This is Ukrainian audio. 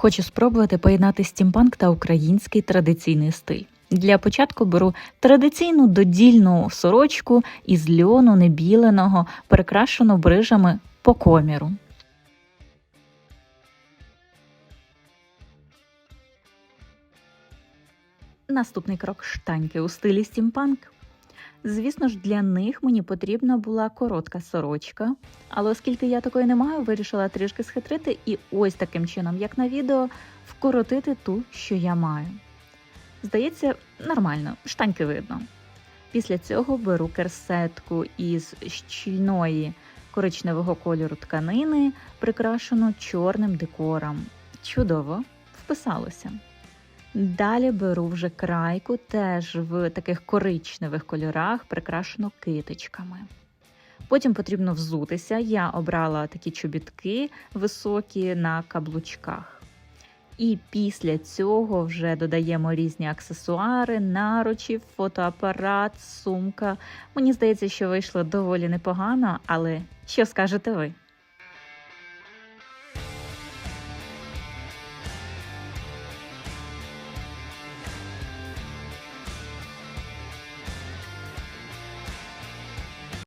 Хочу спробувати поєднати стімпанк та український традиційний стиль. Для початку беру традиційну додільну сорочку із льону небіленого, перекрашену брижами по коміру. Наступний крок штаньки у стилі стімпанк. Звісно ж, для них мені потрібна була коротка сорочка, але оскільки я такої не маю, вирішила трішки схитрити і ось таким чином, як на відео, вкоротити ту, що я маю. Здається, нормально, штаньки видно. Після цього беру керсетку із щільної коричневого кольору тканини, прикрашену чорним декором. Чудово, вписалося. Далі беру вже крайку, теж в таких коричневих кольорах, прикрашену китичками. Потім потрібно взутися. Я обрала такі чобітки високі на каблучках. І після цього вже додаємо різні аксесуари, наручі, фотоапарат, сумка. Мені здається, що вийшло доволі непогано, але що скажете ви?